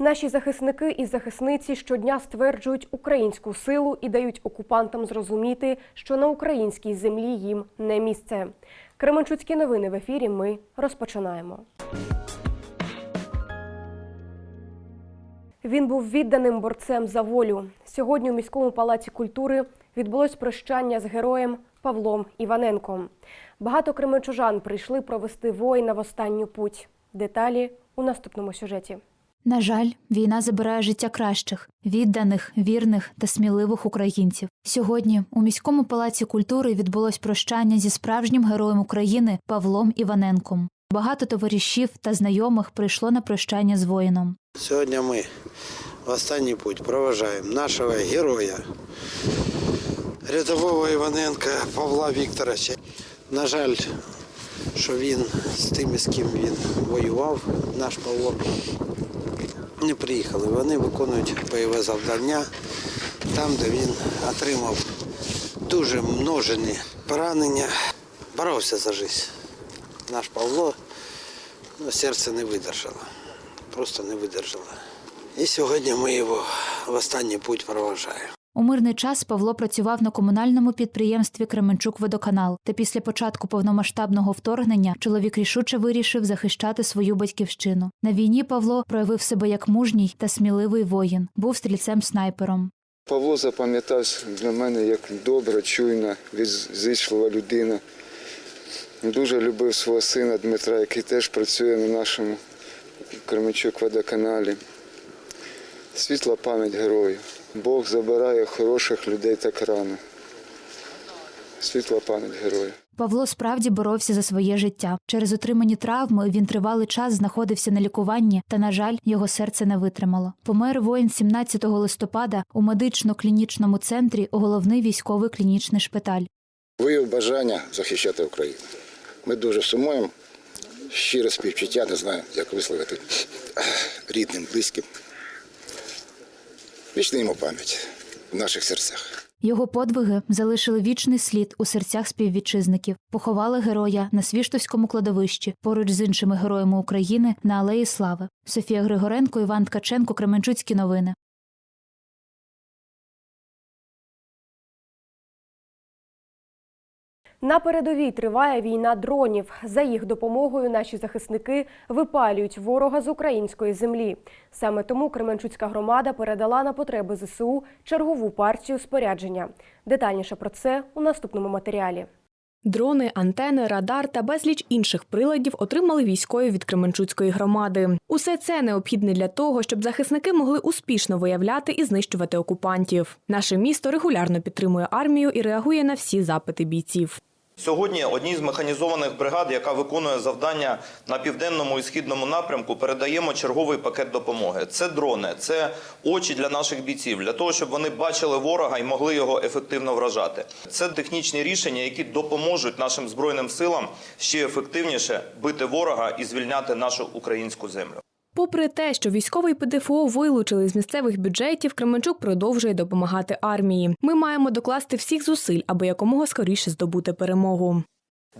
Наші захисники і захисниці щодня стверджують українську силу і дають окупантам зрозуміти, що на українській землі їм не місце. Кременчуцькі новини в ефірі. Ми розпочинаємо. Він був відданим борцем за волю. Сьогодні у міському палаці культури відбулось прощання з героєм Павлом Іваненком. Багато кременчужан прийшли провести воїна в останню путь. Деталі у наступному сюжеті. На жаль, війна забирає життя кращих, відданих, вірних та сміливих українців. Сьогодні у міському палаці культури відбулось прощання зі справжнім героєм України Павлом Іваненком. Багато товаришів та знайомих прийшло на прощання з воїном. Сьогодні ми в останній путь проважаємо нашого героя, рядового Іваненка Павла Вікторовича. На жаль, що він з тими, з ким він воював, наш Павло, не приїхали. Вони виконують бойове завдання там, де він отримав дуже множені поранення, боровся за життя. Наш Павло ну, серце не видержало просто не видержала. І сьогодні ми його в останній путь проважаємо. У мирний час Павло працював на комунальному підприємстві Кременчук Водоканал. Та після початку повномасштабного вторгнення чоловік рішуче вирішив захищати свою батьківщину. На війні Павло проявив себе як мужній та сміливий воїн, був стрільцем-снайпером. Павло запам'ятався для мене як добра, чуйна, зичлива людина. Дуже любив свого сина Дмитра, який теж працює на нашому Кременчук водоканалі. Світла пам'ять герою. Бог забирає хороших людей так рано. Світла пам'ять герою. Павло справді боровся за своє життя. Через отримані травми він тривалий час знаходився на лікуванні, та, на жаль, його серце не витримало. Помер воїн 17 листопада у медично-клінічному центрі головний військовий клінічний шпиталь. Виявив бажання захищати Україну. Ми дуже сумуємо. Щире співчуття, не знаю, як висловити рідним, близьким. Вічна йому пам'ять в наших серцях. Його подвиги залишили вічний слід у серцях співвітчизників. Поховали героя на Свіштовському кладовищі поруч з іншими героями України на Алеї Слави. Софія Григоренко, Іван Ткаченко, Кременчуцькі новини. На передовій триває війна дронів. За їх допомогою наші захисники випалюють ворога з української землі. Саме тому Кременчуцька громада передала на потреби ЗСУ чергову партію спорядження. Детальніше про це у наступному матеріалі. Дрони, антени, радар та безліч інших приладів отримали військові від Кременчуцької громади. Усе це необхідне для того, щоб захисники могли успішно виявляти і знищувати окупантів. Наше місто регулярно підтримує армію і реагує на всі запити бійців. Сьогодні одній з механізованих бригад, яка виконує завдання на південному і східному напрямку, передаємо черговий пакет допомоги. Це дрони, це очі для наших бійців, для того, щоб вони бачили ворога і могли його ефективно вражати. Це технічні рішення, які допоможуть нашим збройним силам ще ефективніше бити ворога і звільняти нашу українську землю. Попри те, що військовий ПДФО вилучили з місцевих бюджетів, Кременчук продовжує допомагати армії. Ми маємо докласти всіх зусиль, аби якомога скоріше здобути перемогу.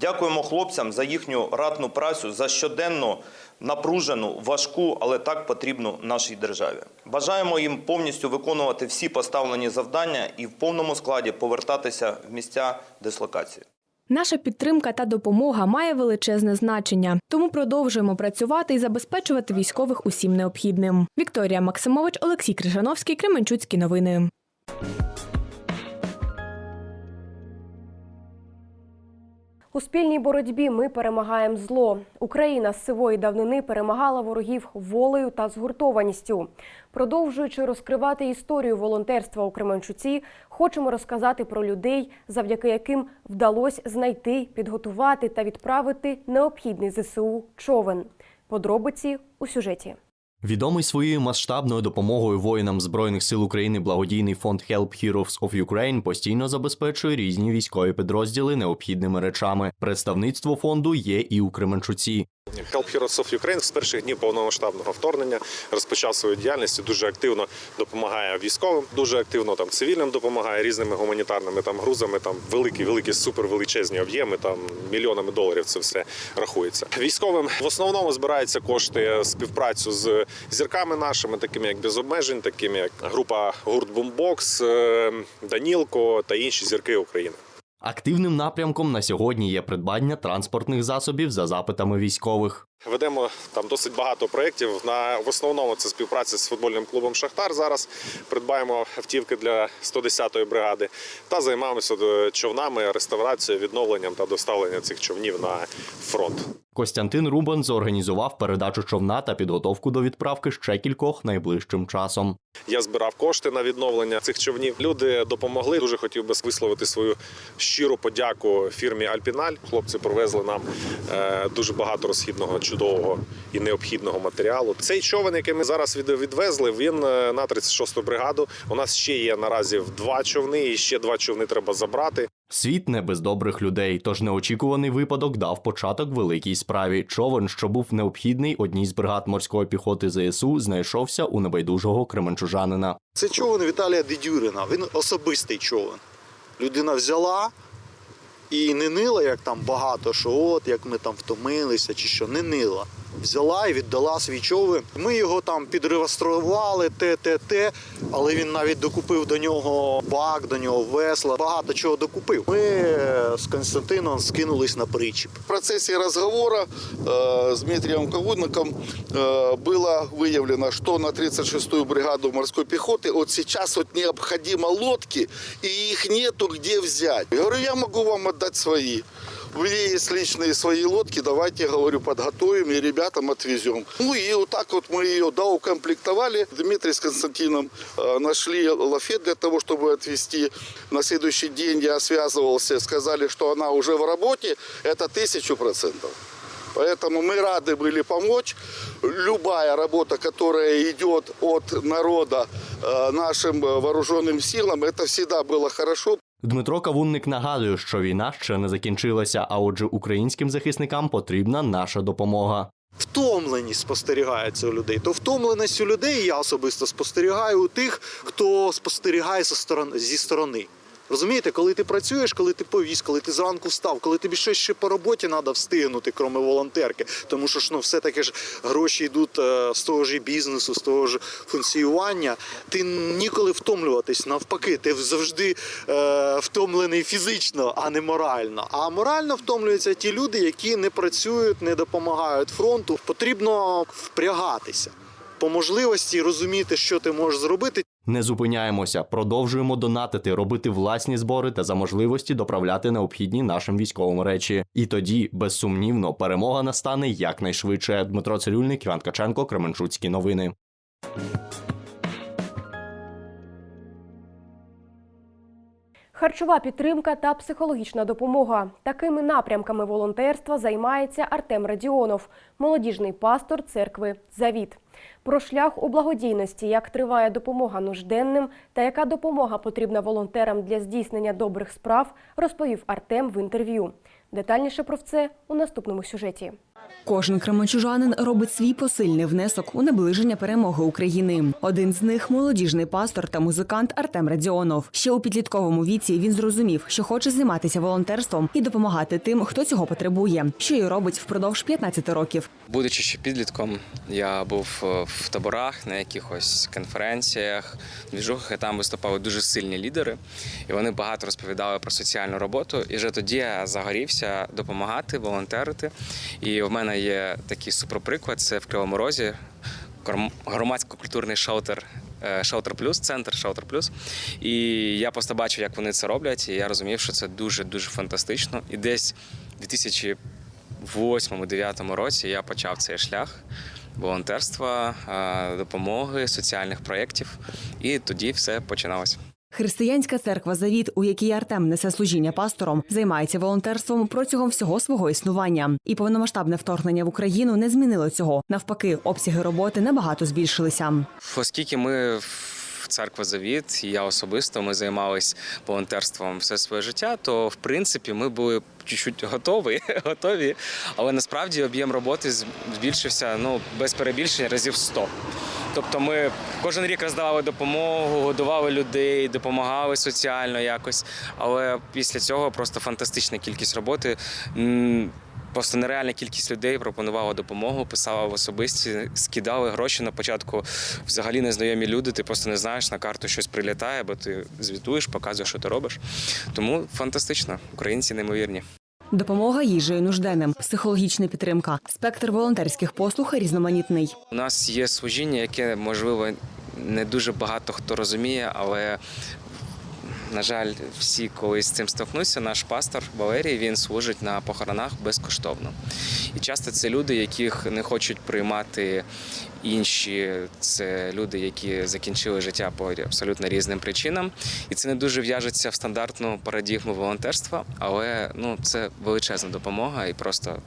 Дякуємо хлопцям за їхню ратну працю, за щоденну напружену, важку, але так потрібну нашій державі. Бажаємо їм повністю виконувати всі поставлені завдання і в повному складі повертатися в місця дислокації. Наша підтримка та допомога має величезне значення, тому продовжуємо працювати і забезпечувати військових усім необхідним. Вікторія Максимович, Олексій Крижановський, Кременчуцькі новини. У спільній боротьбі ми перемагаємо зло. Україна з сивої давнини перемагала ворогів волею та згуртованістю. Продовжуючи розкривати історію волонтерства у Кременчуці, хочемо розказати про людей, завдяки яким вдалося знайти, підготувати та відправити необхідний ЗСУ човен. Подробиці у сюжеті. Відомий своєю масштабною допомогою воїнам Збройних сил України благодійний фонд Help Heroes of Ukraine постійно забезпечує різні військові підрозділи необхідними речами. Представництво фонду є і у Кременчуці. Help Heroes of Ukraine з перших днів повномасштабного вторгнення розпочав свою діяльність і дуже активно допомагає військовим, дуже активно там цивільним допомагає різними гуманітарними там грузами. Там великі, великі, супервеличезні об'єми, там мільйонами доларів це все рахується. Військовим в основному збираються кошти співпрацю з зірками нашими, такими як без обмежень, такими як група гурт Бумбокс, е, Данілко та інші зірки України. Активним напрямком на сьогодні є придбання транспортних засобів за запитами військових. Ведемо там досить багато проєктів. На в основному це співпраця з футбольним клубом Шахтар. Зараз придбаємо автівки для 110-ї бригади та займаємося е, човнами, реставрацією, відновленням та доставленням цих човнів на фронт. Костянтин Рубан зорганізував передачу човна та підготовку до відправки ще кількох найближчим часом. Я збирав кошти на відновлення цих човнів. Люди допомогли. Дуже хотів би висловити свою щиру подяку фірмі Альпіналь. Хлопці привезли нам е, дуже багато розхідного, чудового і необхідного матеріалу. Цей човен, який ми зараз відвезли, він е, на 36-ту бригаду. У нас ще є наразі два човни, і ще два човни треба забрати. Світ не без добрих людей, тож неочікуваний випадок дав початок великій справі. Човен, що був необхідний одній з бригад морської піхоти ЗСУ, знайшовся у небайдужого кременчужанина. Це човен Віталія Дедюрина. Він особистий човен. Людина взяла і не нила, як там багато, що от як ми там втомилися, чи що не нила Взяла і віддала свій човен. Ми його там підреєстрували, те, те, те, але він навіть докупив до нього бак, до нього весла, багато чого докупив. Ми е, з Константином скинулись на причіп. В процессе разговора э, с Дмитрием Ковудником э, было выявлено, что на 36-ю бригаду морской пехоты вот сейчас вот необходимо лодки, и их нету где взять. Я говорю, я могу вам отдать свои. У меня есть личные свои лодки, давайте, говорю, подготовим и ребятам отвезем. Ну и вот так вот мы ее доукомплектовали. Дмитрий с Константином э, нашли лафет для того, чтобы отвезти. На следующий день я связывался, сказали, что она уже в работе. Это тысячу процентов. Поэтому мы рады были помочь. Любая работа, которая идет от народа э, нашим э, вооруженным силам, это всегда было хорошо. Дмитро Кавунник нагадує, що війна ще не закінчилася, а отже, українським захисникам потрібна наша допомога. Втомленість спостерігається у людей. То втомленість у людей я особисто спостерігаю у тих, хто спостерігає зі сторони. Розумієте, коли ти працюєш, коли ти повіз, коли ти зранку встав, коли тобі щось ще по роботі треба встигнути, крім волонтерки. Тому що ж ну все таки ж гроші йдуть е, з того ж бізнесу, з того ж функціювання. Ти ніколи втомлюватись. Навпаки, ти завжди е, втомлений фізично, а не морально. А морально втомлюються ті люди, які не працюють, не допомагають фронту. Потрібно впрягатися. По можливості розуміти, що ти можеш зробити, Не зупиняємося, продовжуємо донатити, робити власні збори та за можливості доправляти необхідні нашим військовим речі. І тоді, безсумнівно, перемога настане якнайшвидше. Дмитро Цирюльник, Іван Каченко, Кременчуцькі новини. Харчова підтримка та психологічна допомога. Такими напрямками волонтерства займається Артем Радіонов, молодіжний пастор церкви Завіт. Про шлях у благодійності, як триває допомога нужденним та яка допомога потрібна волонтерам для здійснення добрих справ, розповів Артем в інтерв'ю. Детальніше про це у наступному сюжеті. Кожен кременчужанин робить свій посильний внесок у наближення перемоги України. Один з них молодіжний пастор та музикант Артем Радіонов. Ще у підлітковому віці він зрозумів, що хоче займатися волонтерством і допомагати тим, хто цього потребує, що й робить впродовж 15 років. Будучи ще підлітком, я був е, в таборах на якихось конференціях, двіжухах, і там виступали дуже сильні лідери, і вони багато розповідали про соціальну роботу. І вже тоді я загорівся допомагати, волонтерити. І в мене є такий суперприклад: це в Кривому Розі. гром- Громадсько-культурний шелтер е, Шелтер Плюс, центр Шелтер Плюс. І я просто бачив, як вони це роблять, і я розумів, що це дуже дуже фантастично. І десь у 2008-2009 році я почав цей шлях волонтерства, е, допомоги, соціальних проєктів, і тоді все починалося. Християнська церква Завіт, у якій Артем несе служіння пастором, займається волонтерством протягом всього свого існування. І повномасштабне вторгнення в Україну не змінило цього. Навпаки, обсяги роботи набагато збільшилися. Оскільки ми церква Завіт, і я особисто ми займалися волонтерством все своє життя, то в принципі ми були чуть-чуть готові, готові. Але насправді об'єм роботи збільшився ну без перебільшення разів 100. Тобто ми кожен рік роздавали допомогу, годували людей, допомагали соціально якось. Але після цього просто фантастична кількість роботи. Просто нереальна кількість людей пропонувала допомогу, писала в особисті, скидали гроші на початку. Взагалі незнайомі люди. Ти просто не знаєш на карту щось прилітає, бо ти звітуєш, показуєш, що ти робиш. Тому фантастично, українці неймовірні. Допомога їжею нужденним, психологічна підтримка, спектр волонтерських послуг різноманітний. У нас є служіння, яке можливо не дуже багато хто розуміє, але на жаль, всі колись з цим стикнуться. Наш пастор Валерій він служить на похоронах безкоштовно. І часто це люди, яких не хочуть приймати інші. Це люди, які закінчили життя по абсолютно різним причинам. І це не дуже в'яжеться в стандартну парадігму волонтерства, але ну це величезна допомога і просто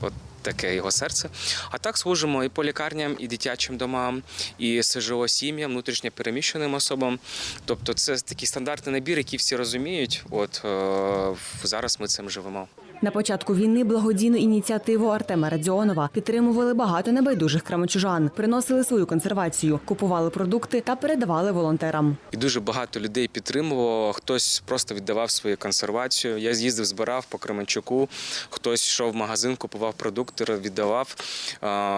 от таке його серце. А так служимо і по лікарням, і дитячим домам, і СЖО сім'ям, внутрішньо переміщеним особам. Тобто, це такий стандартний набір, який всі розуміють. От е, зараз ми цим живемо. На початку війни благодійну ініціативу Артема Радіонова підтримували багато небайдужих крамочужан, приносили свою консервацію, купували продукти та передавали волонтерам. І дуже багато людей підтримувало. Хтось просто віддавав свою консервацію. Я з'їздив, збирав по Кременчуку. Хтось йшов в магазин, купував продукти, віддавав.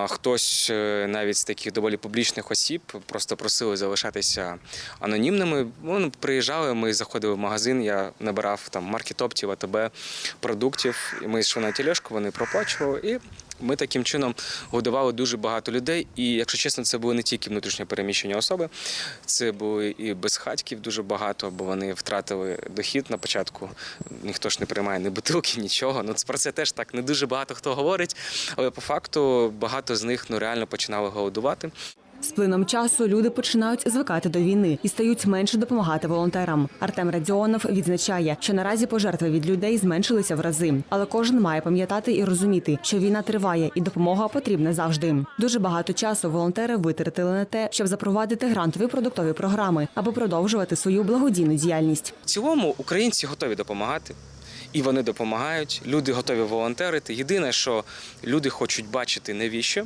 Хтось е, навіть з таких доволі публічних осіб просто просили залишатися анонімними. Вони приїжджали, ми заходили в магазин. Я набирав там маркетоптів, АТБ продуктів. І ми йшли на тележку, вони проплачували і. Ми таким чином годували дуже багато людей, і якщо чесно, це були не тільки внутрішньо переміщені особи, це були і безхатьків дуже багато, бо вони втратили дохід на початку. Ніхто ж не приймає ні бутилки, нічого. Ну про це теж так не дуже багато хто говорить. Але по факту багато з них ну реально починали голодувати. З плином часу люди починають звикати до війни і стають менше допомагати волонтерам. Артем Радіонов відзначає, що наразі пожертви від людей зменшилися в рази, але кожен має пам'ятати і розуміти, що війна триває і допомога потрібна завжди. Дуже багато часу волонтери витратили на те, щоб запровадити грантові продуктові програми, аби продовжувати свою благодійну діяльність. В цілому українці готові допомагати. І вони допомагають. Люди готові волонтерити. Єдине, що люди хочуть бачити навіщо,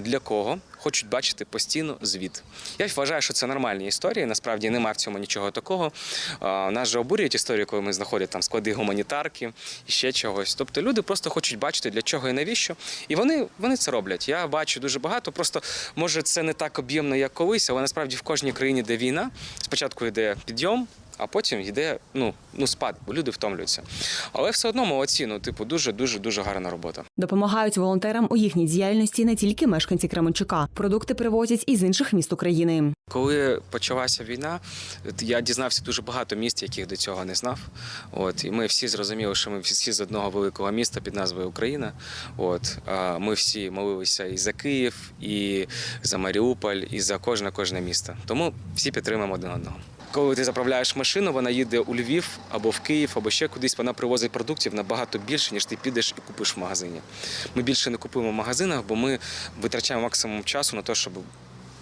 для кого хочуть бачити постійно звіт. Я вважаю, що це нормальні історії. Насправді немає в цьому нічого такого. Нас же обурюють історії, коли ми знаходимо там склади гуманітарки і ще чогось. Тобто люди просто хочуть бачити для чого і навіщо. І вони, вони це роблять. Я бачу дуже багато. Просто може це не так об'ємно, як колись, але насправді в кожній країні, де війна, спочатку йде підйом. А потім йде ну, ну спад, бо люди втомлюються. Але все одно молодці, ну, типу, дуже дуже дуже гарна робота. Допомагають волонтерам у їхній діяльності не тільки мешканці Кременчука. Продукти привозять із інших міст України. Коли почалася війна, я дізнався дуже багато міст, яких до цього не знав. От і ми всі зрозуміли, що ми всі з одного великого міста під назвою Україна. От ми всі молилися і за Київ, і за Маріуполь, і за кожне кожне місто. Тому всі підтримуємо один одного. Коли ти заправляєш машину, вона їде у Львів або в Київ, або ще кудись. Вона привозить продуктів набагато більше, ніж ти підеш і купиш в магазині. Ми більше не купуємо в магазинах, бо ми витрачаємо максимум часу на те, щоб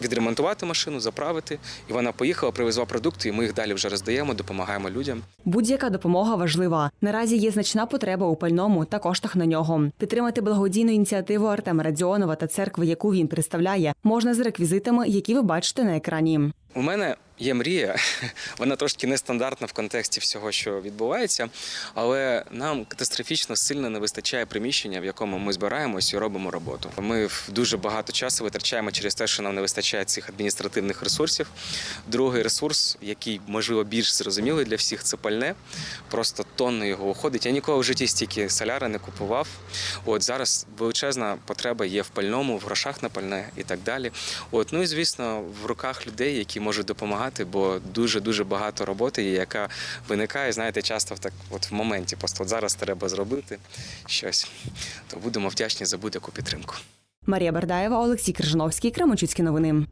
відремонтувати машину, заправити. І вона поїхала, привезла продукти, і ми їх далі вже роздаємо, допомагаємо людям. Будь-яка допомога важлива. Наразі є значна потреба у пальному та коштах на нього. Підтримати благодійну ініціативу Артема Радіонова та церкви, яку він представляє, можна з реквізитами, які ви бачите на екрані. У мене є мрія, вона трошки нестандартна в контексті всього, що відбувається, але нам катастрофічно сильно не вистачає приміщення, в якому ми збираємось і робимо роботу. Ми дуже багато часу витрачаємо через те, що нам не вистачає цих адміністративних ресурсів. Другий ресурс, який можливо більш зрозумілий для всіх, це пальне. Просто тонни його уходить. Я ніколи в житті стільки соляри не купував. От зараз величезна потреба є в пальному, в грошах на пальне і так далі. От ну і звісно, в руках людей, які можуть допомагати, бо дуже дуже багато роботи, є, яка виникає, знаєте, часто в так, от в моменті. Просто от зараз треба зробити щось. То будемо вдячні за будь-яку підтримку. Марія Бердаєва, Олексій Крижановський, Кременчуцькі новини.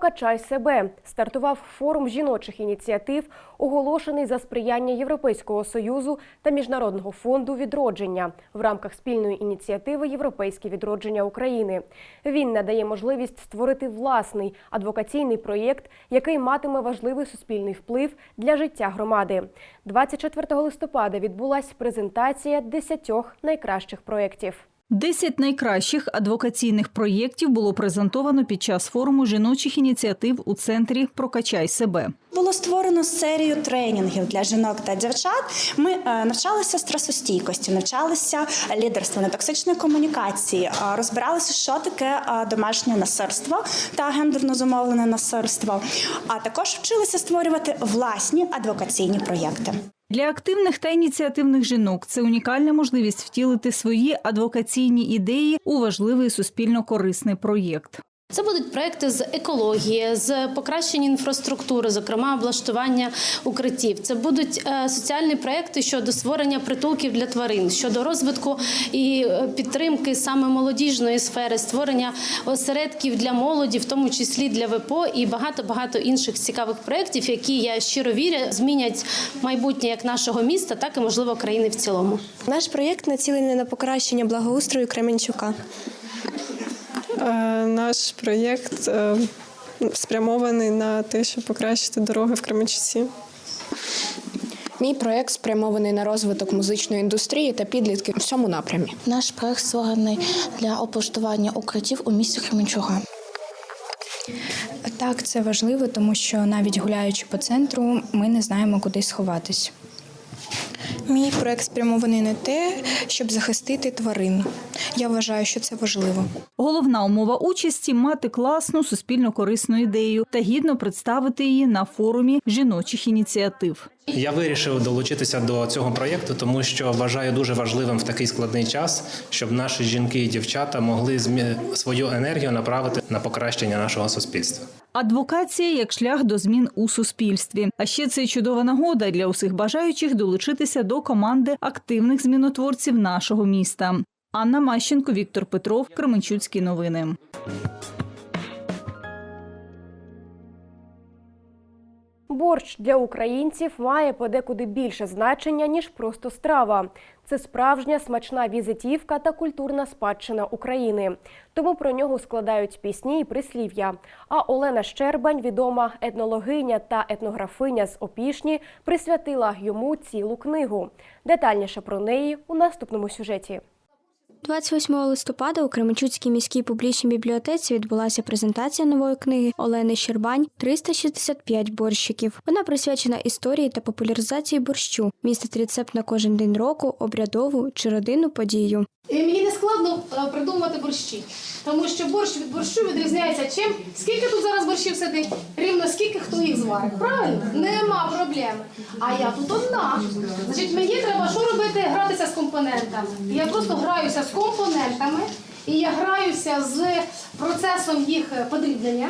Прокачай себе стартував форум жіночих ініціатив, оголошений за сприяння Європейського союзу та Міжнародного фонду відродження в рамках спільної ініціативи Європейське відродження України. Він надає можливість створити власний адвокаційний проєкт, який матиме важливий суспільний вплив для життя громади. 24 листопада відбулась презентація 10 найкращих проєктів. Десять найкращих адвокаційних проєктів було презентовано під час форуму жіночих ініціатив у центрі Прокачай себе. Було створено серію тренінгів для жінок та дівчат. Ми е, навчалися стресостійкості, навчалися лідерству, нетоксичної комунікації, е, розбиралися, що таке е, домашнє насильство та гендерно зумовлене насильство. А також вчилися створювати власні адвокаційні проєкти. Для активних та ініціативних жінок це унікальна можливість втілити свої адвокаційні ідеї у важливий суспільно корисний проєкт. Це будуть проекти з екології, з покращення інфраструктури, зокрема облаштування укриттів. Це будуть е, соціальні проекти щодо створення притулків для тварин, щодо розвитку і е, підтримки саме молодіжної сфери, створення осередків для молоді, в тому числі для ВПО, і багато багато інших цікавих проєктів, які я щиро вірю, змінять майбутнє як нашого міста, так і можливо країни в цілому. Наш проєкт націлений на покращення благоустрою Кременчука. Наш проєкт е, спрямований на те, щоб покращити дороги в Кременчуці. Мій проєкт спрямований на розвиток музичної індустрії та підлітків в цьому напрямі. Наш проект створений для облаштування укриттів у місті Кременчуга. Так, це важливо, тому що навіть гуляючи по центру, ми не знаємо, куди сховатись. Мій проект спрямований на те, щоб захистити тварин. Я вважаю, що це важливо. Головна умова участі мати класну суспільно корисну ідею та гідно представити її на форумі жіночих ініціатив. Я вирішив долучитися до цього проєкту, тому що вважаю дуже важливим в такий складний час, щоб наші жінки і дівчата могли свою енергію направити на покращення нашого суспільства. Адвокація як шлях до змін у суспільстві. А ще це чудова нагода для усіх бажаючих долучитися до команди активних змінотворців нашого міста. Анна Мащенко, Віктор Петров, Кременчуцькі новини. Борщ для українців має подекуди більше значення, ніж просто страва. Це справжня смачна візитівка та культурна спадщина України. Тому про нього складають пісні і прислів'я. А Олена Щербань, відома етнологиня та етнографиня з Опішні, присвятила йому цілу книгу. Детальніше про неї у наступному сюжеті. 28 листопада у Кременчуцькій міській публічній бібліотеці відбулася презентація нової книги Олени Щербань «365 борщиків. Вона присвячена історії та популяризації борщу, містить рецепт на кожен день року, обрядову чи родинну подію. І мені не складно е, придумувати борщі, тому що борщ від борщу відрізняється чим. Скільки тут зараз борщів сидить? Рівно скільки хто їх зварить. Правильно? Нема проблеми. А я тут одна. Значить, мені треба що робити? Гратися з компонентами. Я просто граюся з компонентами, і я граюся з процесом їх подрібнення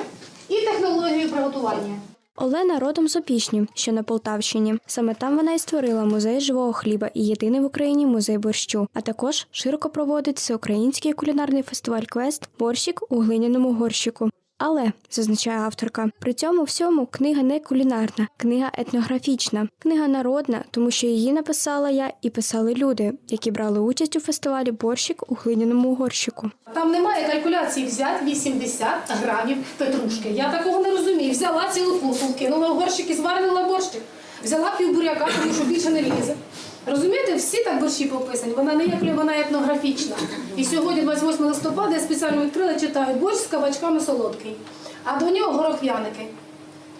і технологією приготування. Олена родом з Опішні, що на Полтавщині. Саме там вона і створила музей живого хліба і єдиний в Україні музей борщу. А також широко проводить всеукраїнський кулінарний фестиваль Квест Борщик у глиняному горщику. Але зазначає авторка, при цьому всьому книга не кулінарна, книга етнографічна, книга народна, тому що її написала я і писали люди, які брали участь у фестивалі Борщик у глиняному горщику. Там немає калькуляції взяти 80 грамів петрушки. Я такого не розумію. Взяла цілу кинула в горщик і зварила борщик. Взяла пів буряка, тому що більше не лізе. Розумієте, всі так борщі пописані. Вона не є вона етнографічна. І сьогодні, 28 листопада, я спеціально відкрила, читаю борщ з кабачками солодкий, а до нього горохвяники.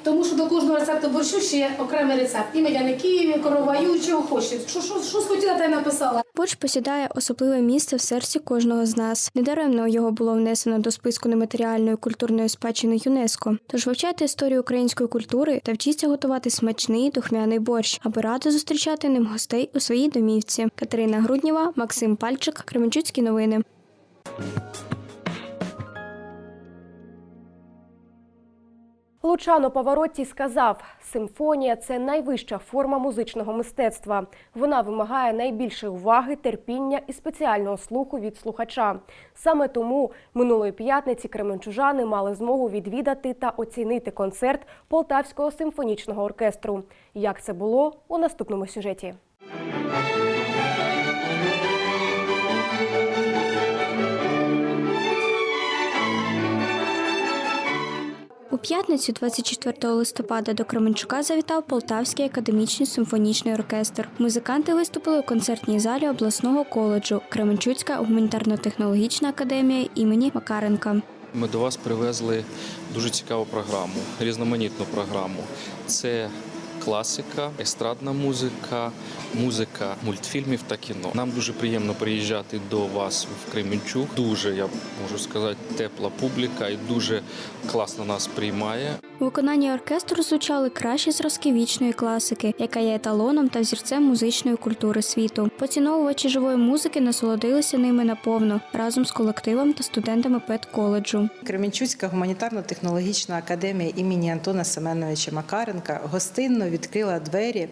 Тому що до кожного рецепту борщу ще є окремий рецепт. І медяники, і короваю, чого хочете. Що, що, що схотіла, та й написала. Борщ посідає особливе місце в серці кожного з нас. Недаремно його було внесено до списку нематеріальної культурної спадщини ЮНЕСКО. Тож вивчайте історію української культури та вчіться готувати смачний духмяний борщ, аби радо зустрічати ним гостей у своїй домівці. Катерина Груднєва, Максим Пальчик, Кременчуцькі новини. Лучано Паваротті сказав: симфонія це найвища форма музичного мистецтва. Вона вимагає найбільше уваги, терпіння і спеціального слуху від слухача. Саме тому минулої п'ятниці кременчужани мали змогу відвідати та оцінити концерт Полтавського симфонічного оркестру. Як це було у наступному сюжеті? П'ятницю, 24 листопада, до Кременчука завітав Полтавський академічний симфонічний оркестр. Музиканти виступили у концертній залі обласного коледжу Кременчуцька гуманітарно-технологічна академія імені Макаренка. Ми до вас привезли дуже цікаву програму, різноманітну програму. Це класика, естрадна музика, музика мультфільмів та кіно. Нам дуже приємно приїжджати до вас в Кременчук. Дуже я можу сказати, тепла публіка і дуже класно нас приймає. У виконанні оркестру звучали кращі зразки вічної класики, яка є еталоном та взірцем музичної культури світу. Поціновувачі живої музики насолодилися ними наповно разом з колективом та студентами педколеджу. Кременчуцька гуманітарно-технологічна академія імені Антона Семеновича Макаренка гостинно відкрила двері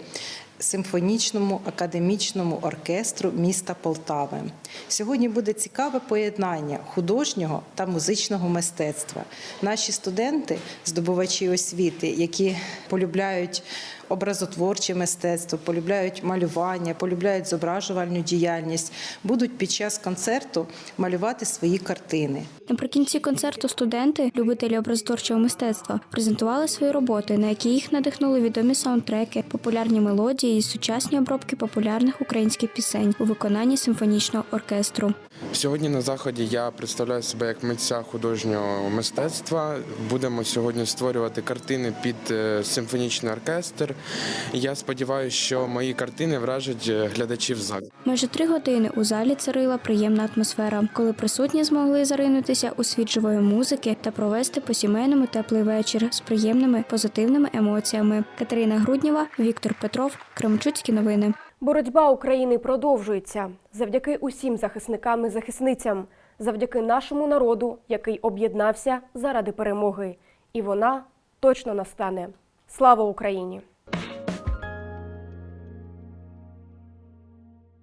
симфонічному академічному оркестру міста Полтави. Сьогодні буде цікаве поєднання художнього та музичного мистецтва. Наші студенти, здобувачі освіти, які полюбляють образотворче мистецтво, полюбляють малювання, полюбляють зображувальну діяльність, будуть під час концерту малювати свої картини. Наприкінці концерту студенти, любителі образотворчого мистецтва, презентували свої роботи, на які їх надихнули відомі саундтреки, популярні мелодії і сучасні обробки популярних українських пісень у виконанні симфонічного оркестру. Сьогодні на заході я представляю себе як митця художнього мистецтва. Будемо сьогодні створювати картини під е, симфонічний оркестр. Я сподіваюся, що мої картини вражать е, глядачів залу. Майже три години у залі царила приємна атмосфера, коли присутні змогли заринутися у світ живої музики та провести по-сімейному теплий вечір з приємними позитивними емоціями. Катерина Груднєва, Віктор Петров, Кремчуцькі новини. Боротьба України продовжується завдяки усім захисникам і захисницям, завдяки нашому народу, який об'єднався заради перемоги. І вона точно настане. Слава Україні!